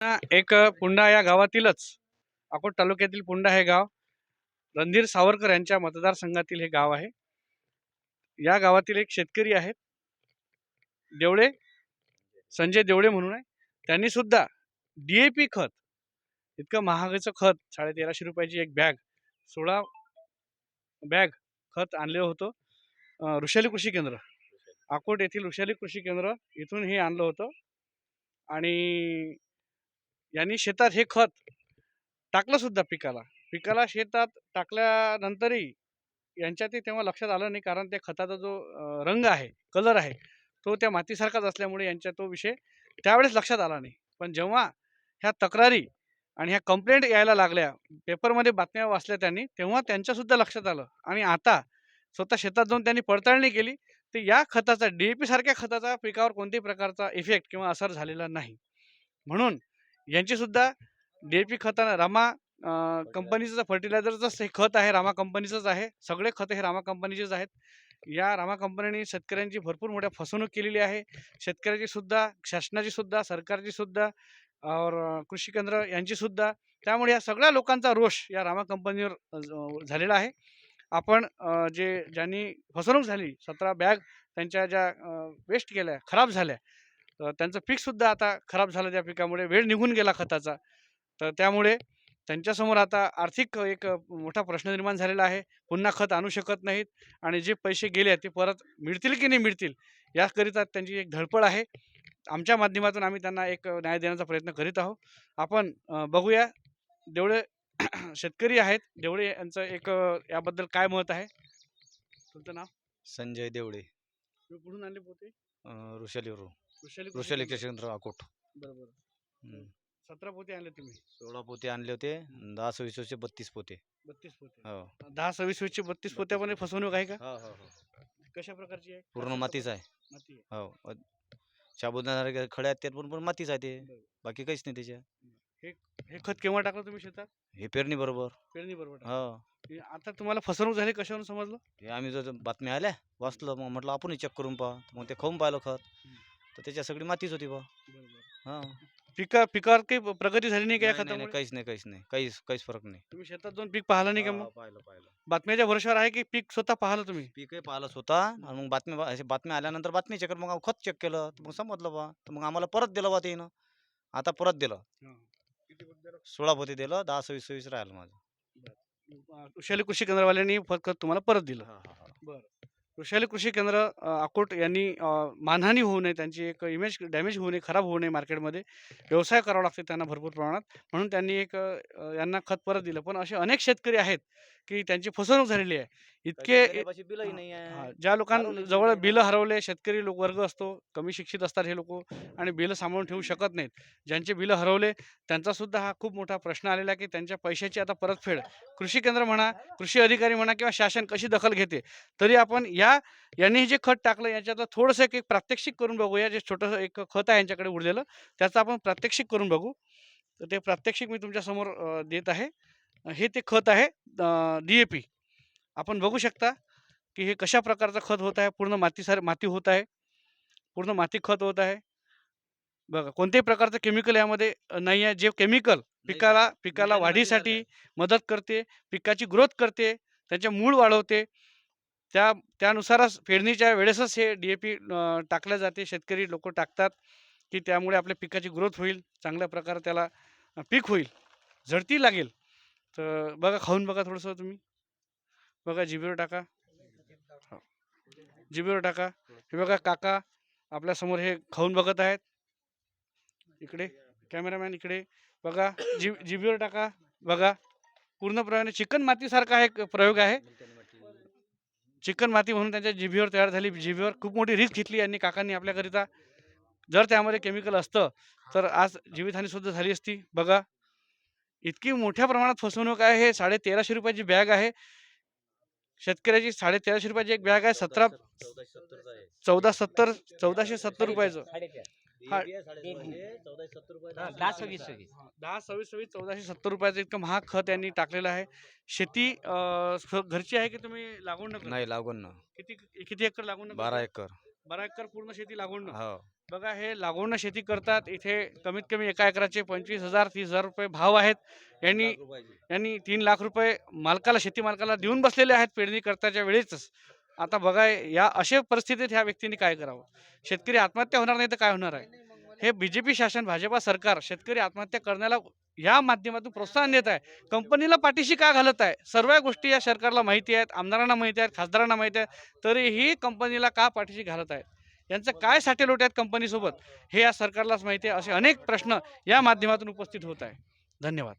एक पुंडा या गावातीलच. अकोट तालुक्यातील पुंडा हे गाव. रणधीर सावरकर यांच्या मतदारसंघातील हे गाव आहे. या गावातील एक शेतकरी आहेत. देवळे संजय देवळे म्हणून आहे. त्यांनी सुद्धा डी ए पी खत इतकं महागाचं खत साडे तेराशे रुपयाची एक बॅग सोळा बॅग खत आणलं होतं. ऋषाली कृषी केंद्र. अकोट येथील ऋषाली कृषी केंद्र इथून हे आणलं होतं. आणि यांनी शेतात हे खत टाकलं सुद्धा पिकाला. पिकाला शेतात टाकल्यानंतरही यांच्या ते तेव्हा लक्षात आलं नाही कारण त्या खताचा जो रंग आहे कलर आहे तो त्या मातीसारखाच असल्यामुळे यांच्या तो विषय त्यावेळेस लक्षात आला नाही. पण जेव्हा ह्या तक्रारी आणि ह्या कंप्लेंट यायला लागल्या पेपरमध्ये बातम्या वाचल्या त्यांनी तेव्हा त्यांच्यासुद्धा लक्षात आलं. आणि आता स्वतः शेतात जाऊन त्यांनी पडताळणी केली तर या खताचा डी ए पी सारख्या खताचा पिकावर कोणत्याही प्रकारचा इफेक्ट किंवा असर झालेला नाही. म्हणून यांची सुद्धा डी ए पी खतानं रामा कंपनीचं फर्टिलायझरचं हे खत आहे रामा कंपनीचंच आहे. सगळे खतं हे रामा कंपनीचेच आहेत. या रामा कंपनीने शेतकऱ्यांची भरपूर मोठ्या फसवणूक केलेली आहे. शेतकऱ्याची सुद्धा शासनाची सुद्धा सरकारची सुद्धा और कृषी केंद्र यांची सुद्धा त्यामुळे या सगळ्या लोकांचा रोष या रामा कंपनीवर झालेला आहे. आपण जे ज्यांनी फसवणूक झाली सतरा बॅग त्यांच्या ज्या वेस्ट केल्या खराब झाल्या त्यांचं पीकसुद्धा आता खराब झालं त्या पिकामुळे वेळ निघून गेला खताचा. तर त्यामुळे त्यांच्यासमोर आता आर्थिक एक मोठा प्रश्न निर्माण झालेला आहे. पुन्हा खत आणू शकत नाहीत आणि जे पैसे गेले ते परत मिळतील की नाही मिळतील याकरिता त्यांची एक धडपड आहे. आमच्या माध्यमातून आम्ही त्यांना एक न्याय देण्याचा प्रयत्न करीत आहोत. आपण बघूया देवळे शेतकरी आहेत. देवळे यांचं एक याबद्दल काय मत आहे? तुमचं नाव? संजय तुम्ही कुठून आणले पोते? ऋषालीवरून. वृषाली अकोट बरोबर. हम्म. सतरा पोते आणले तुम्ही? सोळा पोते आणले होते. दहा सव्वीस वर्षे बत्तीस पोते. बत्तीस पोते. हो. दहा सव्वीस वीसची बत्तीस पोत्यामध्ये फसवणूक आहे का? हो हो कशा प्रकारची आहे? पूर्ण मातीच आहे. माती आहे. हो. शाबुदाना खड्या आहेत त्यात पण पण मातीच आहे ते. बाकी काहीच नाही त्याच्या. हे खत केव्हा टाकलं तुम्ही शेतात? हे पेरणी बरोबर. पेरणी बरोबर टाकलं. हो हे आता तुम्हाला फसवणूक झाली कशावरून समजलं? हे आम्ही जर बातम्या आल्या वाचलं मग म्हटलं आपण चेक करून पहा. मग ते खाऊन पाहिलं खत. हम्म. तर त्याच्या सगळी मातीच होती बा हा. पिका पिकावर काही प्रगती झाली नाही का या नाही, नाही, नाही, खतामुळे काहीच नाही काहीच नाही काहीच काहीच फरक नाही. तुम्ही शेतात जाऊन पीक पाहिलं नाही का हा, मग पाहिलं. पाहिलं बातम्याच्या भरोशावर आहे की पीक स्वतः पाहिलं तुम्ही? पीकही पाहिलंच होता आणि मग बातम्या असे बातम्या आल्यानंतर बातमी चेक मग खत चेक केलं. तर मग समजलं बा तर मग आम्हाला परत दिलं बा त्यानं. आता परत दिलं. सोळा पोते दिलं दहा सव्वीस सव्वीस राहिलं माझं. कृषी केंद्रवाल्यांनी फक्त तुम्हाला परत दिलं. कृषाली कृषी केंद्र अकोट यांनी मानहानी होऊ नये त्यांची एक इमेज डॅमेज होऊ नये खराब होऊ नये मार्केटमध्ये व्यवसाय करावा लागते त्यांना भरपूर प्रमाणात. म्हणून त्यांनी एक यांना खत परत दिलं. पण असे अनेक शेतकरी आहेत की त्यांची फसवणूक झालेली आहे. इतके बिलही नाही आहे. ज्या हरवले लोकांजवळ बिलं. हरवले शेतकरी लोक वर्ग असतो कमी शिक्षित असतात हे लोक आणि बिलं सांभाळून ठेवू शकत नाहीत. ज्यांचे बिलं हरवले त्यांचा सुद्धा हा खूप मोठा प्रश्न आलेला आहे की त्यांच्या पैशाची आता परतफेड. कृषी केंद्र म्हणा कृषी अधिकारी म्हणा किंवा शासन कशी दखल घेते? तरी आपण या यांनी जे खत टाकलं याच्यातलं थोडंसं एक प्रात्यक्षिक करून बघूया जे छोटंसं एक खत आहे यांच्याकडे उरलेलं त्याचं आपण प्रात्यक्षिक करून बघू. तर ते प्रात्यक्षिक मी तुमच्यासमोर देत आहे. हे ते खत आहे डी ए पी. आपण बघू शकता की हे कशा प्रकारचं खत होत आहे पूर्ण माती सार माती होत आहे पूर्ण माती खत होत आहे. बघा कोणत्याही प्रकारचं केमिकल यामध्ये नाही आहे. जे केमिकल पिकाला पिकाला वाढीसाठी मदत करते पिकाची ग्रोथ करते त्याचे मूळ वाढवते. त्या त्यानुसारच पेरणीच्या वेळेसच हे डी ए पी टाकल्या जाते. शेतकरी लोक टाकतात की त्यामुळे आपल्या पिकाची ग्रोथ होईल चांगल्या प्रकारे त्याला पीक होईल. झडती लागेल. तर बघा खाऊन बघा थोडंसं तुम्ही. बघा जीबीवर टाका. हो. टाका. हे बघा काका आपल्यासमोर हे खाऊन बघत आहेत. इकडे कॅमेरामॅन इकडे. बघा जी जीबीवर टाका. बघा पूर्णप्रमाणे चिकन मातीसारखा एक प्रयोग आहे. चिकन माती म्हणून त्यांच्या जिभीवर तयार झाली. जिभेवर खूप मोठी रिस्क घेतली यांनी काकांनी आपल्याकरिता. जर त्यामध्ये केमिकल असतं तर आज जीवितहानी सुद्धा झाली असती. बघा इतकी मोठ्या प्रमाणात फसवणूक आहे. हे साडे तेराशे रुपयाची बॅग आहे. शेतकऱ्याची साडे तेराशे रुपयाची एक बॅग आहे सतरा चौदा सत्तर चौदाशे सत्तर रुपयाचं हा. दहा सव्वीस सव्वीस. दहा सव्वीस सव्वीस चौदाशे सत्तर रुपयाचं इतकं महाग खत यांनी टाकलेलं आहे. शेती अं, स्व- घरची आहे की तुम्ही लागवड? नाही लागून ना. किती किती एकर लागवड न बारा? एकर. बारा एकर पूर्ण शेती लागवड न. हो. बघा हे लागवड शेती करतात इथे कमीत कमी एका एकराचे पंचवीस हजार तीस हजार रुपये भाव आहेत. यांनी यांनी तीन लाख रुपये मालकाला शेती मालकाला देऊन बसलेले आहेत पेरणी करताच्या वेळेच आता बघा या अशा परिस्थितीत ह्या व्यक्तीने काय करावं? शेतकरी आत्महत्या होणार नाही तर काय होणार आहे? हे बी जे पी शासन भाजपा सरकार शेतकरी आत्महत्या करण्याला या माध्यमातून प्रोत्साहन देत आहे. कंपनीला पाठीशी का घालत आहे? सर्व गोष्टी या सरकारला माहिती आहेत आमदारांना माहिती आहेत खासदारांना माहिती आहेत. तरीही कंपनीला का पाठीशी घालत आहेत यांचं काय साठेलोट आहेत कंपनीसोबत? हे या सरकारलाच माहिती आहे असे अनेक प्रश्न या माध्यमातून उपस्थित होत आहे. धन्यवाद.